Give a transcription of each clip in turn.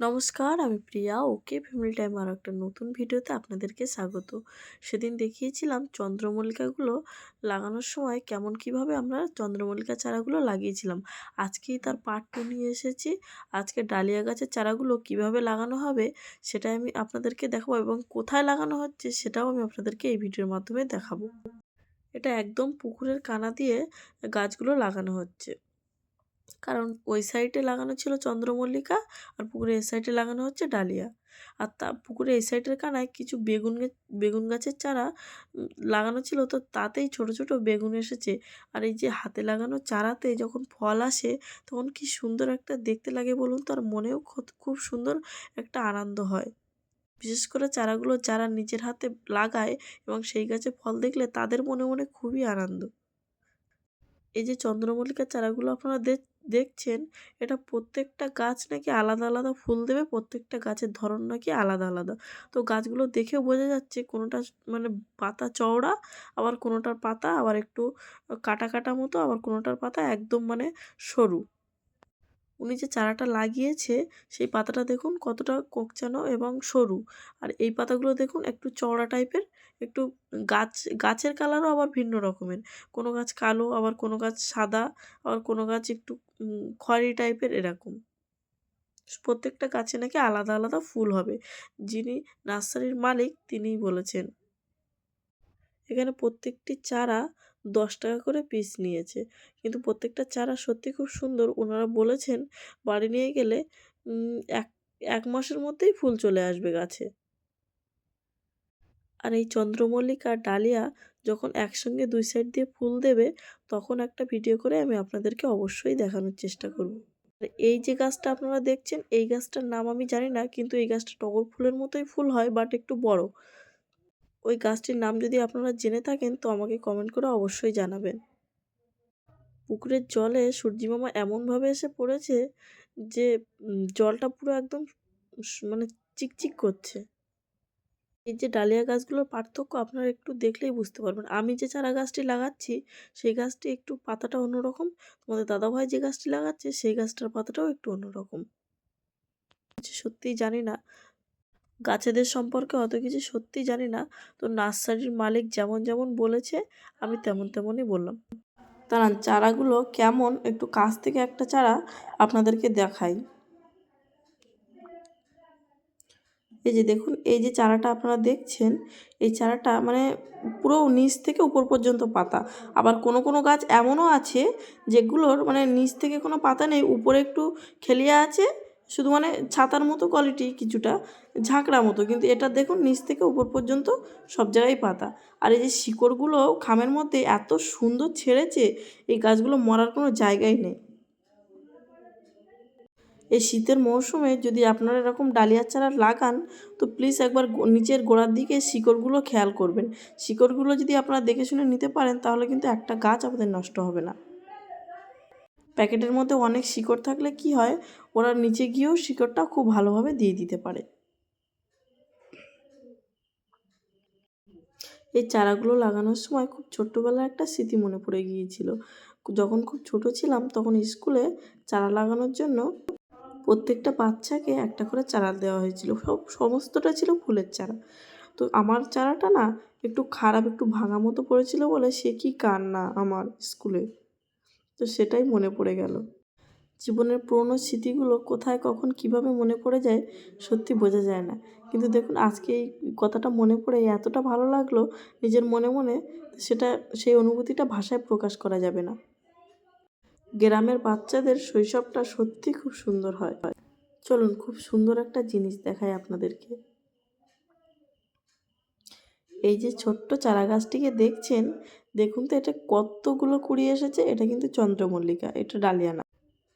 নমস্কার, আমি প্রিয়া। ওকে family time আর একটা নতুন ভিডিওতে আপনাদেরকে স্বাগত। সেদিন দেখিয়েছিলাম চন্দ্রমল্লিকাগুলো লাগানোর সময় কেমন কীভাবে আমরা চন্দ্রমল্লিকা চারাগুলো লাগিয়েছিলাম। আজকেই তার পার্ট টু নিয়ে এসেছি। আজকে ডালিয়া গাছের চারাগুলো কীভাবে লাগানো হবে সেটাই আমি আপনাদেরকে দেখাবো এবং কোথায় লাগানো হচ্ছে সেটাও আমি আপনাদেরকে এই ভিডিওর মাধ্যমে দেখাবো। এটা একদম পুকুরের কানা দিয়ে গাছগুলো লাগানো হচ্ছে। কারণ ওই সাইডে লাগানো ছিল চন্দ্রমল্লিকা আর পুকুরের এই সাইডে লাগানো হচ্ছে ডালিয়া। আর তা পুকুরের এই সাইডের কানায় কিছু বেগুন বেগুন গাছের চারা লাগানো ছিল। তো তাতেই ছোট ছোট বেগুন এসেছে। আর এই যে হাতে লাগানো চারাতে যখন ফল আসে, তখন কি সুন্দর একটা দেখতে লাগে বলুন তো? আর মনেও খুব সুন্দর একটা আনন্দ হয়। বিশেষ করে চারাগুলো যারা নিজের হাতে লাগায় এবং সেই গাছে ফল দেখলে তাদের মনে মনে খুবই আনন্দ। এই যে চন্দ্রমল্লিকার চারাগুলো আপনারা দেখছেন, এটা প্রত্যেকটা গাছ নাকি আলাদা আলাদা ফুল দেবে, প্রত্যেকটা গাছের ধরন নাকি আলাদা আলাদা। তো গাছগুলো দেখে বোঝা যাচ্ছে কোনোটা মানে পাতা চওড়া, আবার কোনোটার পাতা আবার একটু কাটা কাটা মতো, আবার কোনোটার পাতা একদম মানে সরু। উনি যে চারাটা লাগিয়েছে, সেই পাতাটা দেখুন কতটা কোকচানো এবং সরু। আর এই পাতাগুলো দেখুন একটু চওড়া টাইপের, একটু গাছ, গাছের কালারও আবার ভিন্ন রকমের। কোনো গাছ কালো, আবার কোনো গাছ সাদা, আবার কোনো গাছ একটু খয়েরি টাইপের এরকম। প্রত্যেকটা গাছে নাকি আলাদা আলাদা ফুল হবে। যিনি নার্সারির মালিক তিনিই বলেছেন। এখানে প্রত্যেকটি চারা দশ টাকা করে পিস নিয়েছে। কিন্তু প্রত্যেকটা চারা সত্যি খুব সুন্দর। ওনারা বলেছেন, বাড়ি নিয়ে গেলে এক এক মাসের মধ্যেই ফুল চলে আসবে গাছে। আর এই চন্দ্রমল্লিকা ডালিয়া যখন একসঙ্গে দুই সাইড দিয়ে ফুল দেবে, তখন একটা ভিডিও করে আমি আপনাদেরকে অবশ্যই দেখানোর চেষ্টা করব। এই যে গাছটা আপনারা দেখছেন, এই গাছটার নাম আমি জানি না, কিন্তু এই গাছটা টগর ফুলের মতোই ফুল হয় বাট একটু বড়। ওই গাছটির নাম যদি আপনারা জেনে থাকেন, তো আমাকে কমেন্ট করে অবশ্যই জানাবেন। পুকুরের জলে সূর্যি মামা এমনভাবে এসে পড়েছে যে জলটা পুরো একদম মানে চিকচিক করছে। এই যে ডালিয়া গাছগুলোর পার্থক্য আপনারা একটু দেখলেই বুঝতে পারবেন। আমি যে চারা গাছটি লাগাচ্ছি, সেই গাছটি একটু পাতাটা অন্যরকম। তোমাদের দাদাভাই যে গাছটি লাগাচ্ছে, সেই গাছটার পাতাটাও একটু অন্যরকম। সত্যিই জানি না গাছেদের সম্পর্কে অত কিছু সত্যি জানি না। তো নার্সারির মালিক যেমন যেমন বলেছে, আমি তেমন তেমনই বললাম। দাঁড়ান, চারাগুলো কেমন? একটু কাছ থেকে একটা চারা আপনাদেরকে দেখাই। এই যে দেখুন, এই যে চারাটা আপনারা দেখছেন, এই চারাটা মানে পুরো নিচ থেকে উপর পর্যন্ত পাতা। আবার কোনো কোনো গাছ এমনও আছে, যেগুলোর মানে নিচ থেকে কোনো পাতা নেই, উপরে একটু খেলিয়া আছে শুধু মানে ছাতার মতো কোয়ালিটি কিছুটা ঝাঁকড়া মতো। কিন্তু এটা দেখুন, নিচ থেকে উপর পর্যন্ত সব জায়গায় পাতা। আর এই যে শিকড়গুলো খামের মধ্যে এত সুন্দর ছেড়েছে, এই গাছগুলো মরার কোনো জায়গাই নেই। এই শীতের মৌসুমে যদি আপনারা এরকম ডালিয়ার চারা লাগান, তো প্লিজ একবার নিচের গোড়ার দিকে শিকড়গুলো খেয়াল করবেন। শিকড়গুলো যদি আপনারা দেখে শুনে নিতে পারেন, তাহলে কিন্তু একটা গাছ আপনাদের নষ্ট হবে না। প্যাকেটের মধ্যে অনেক শিকড় থাকলে কি হয়? ওরা নিচে গিয়েও শিকড়টা খুব ভালোভাবে দিয়ে দিতে পারে। এই চারাগুলো লাগানোর সময় খুব ছোট্টবেলার একটা স্মৃতি মনে পড়ে গিয়েছিল। যখন খুব ছোট ছিলাম, তখন স্কুলে চারা লাগানোর জন্য প্রত্যেকটা বাচ্চাকে একটা করে চারা দেওয়া হয়েছিল। সব, সমস্তটা ছিল ফুলের চারা। তো আমার চারাটা না একটু খারাপ, একটু ভাঙা মতো পড়েছিল বলে সে কি কান্না আমার স্কুলে? তো সেটাই মনে পড়ে গেল। জীবনের পুরনো স্মৃতিগুলো কোথায় কখন কীভাবে মনে পড়ে যায় সত্যি বোঝা যায় না। কিন্তু দেখুন, আজকে এই কথাটা মনে পড়ে এতটা ভালো লাগল, নিজের মনে মনে সেটা, সেই অনুভূতিটা ভাষায় প্রকাশ করা যাবে না। গ্রামের বাচ্চাদের শৈশবটা সত্যি খুব সুন্দর হয়। চলুন, খুব সুন্দর একটা জিনিস দেখায় আপনাদেরকে। এই যে ছোট্ট চারা গাছটিকে দেখছেন, দেখুন তো এটা কতগুলো কুড়ি এসেছে, এটা কিন্তু চন্দ্রমল্লিকা, এটা ডালিয়া না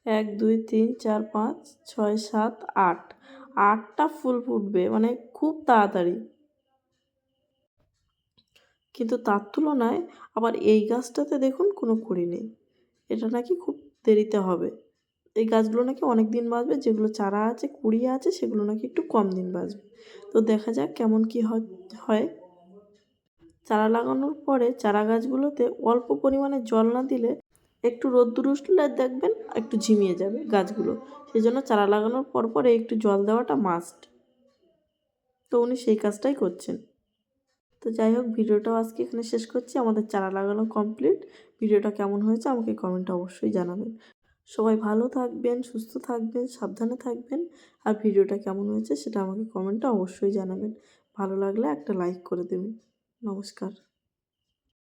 এক, দুই, তিন, চার, পাঁচ, ছয়, সাত, আট। আটটা ফুল ফুটবে মানে খুব তাড়াতাড়ি। কিন্তু তার তুলনায় আবার এই গাছটাতে দেখুন কোনো কুড়ি নেই। এটা নাকি খুব দেরিতে হবে। এই গাছগুলো নাকি অনেক দিন বাঁচবে, যেগুলো চারা আছে, কুড়ি আছে, সেগুলো নাকি একটু কম দিন বাঁচবে। তো দেখা যাক কেমন কি হয়। চারা লাগানোর পরে চারা গাছগুলোতে অল্প পরিমাণে জল না দিলে একটু রোদ্দুর উঠলে দেখবেন একটু ঝিমিয়ে যাবে গাছগুলো। সেই জন্য চারা লাগানোর পর পরে একটু জল দেওয়াটা মাস্ট তো উনি সেই কাজটাই করছেন। তো যাই হোক, ভিডিওটাও আজকে এখানে শেষ করছি। আমাদের চারা লাগানো কমপ্লিট ভিডিওটা কেমন হয়েছে আমাকে কমেন্টে অবশ্যই জানাবেন। সবাই ভালো থাকবেন, সুস্থ থাকবেন, সাবধানে থাকবেন। আর ভিডিওটা কেমন হয়েছে সেটা আমাকে কমেন্টে অবশ্যই জানাবেন। ভালো লাগলে একটা লাইক করে দেবেন। নমস্কার।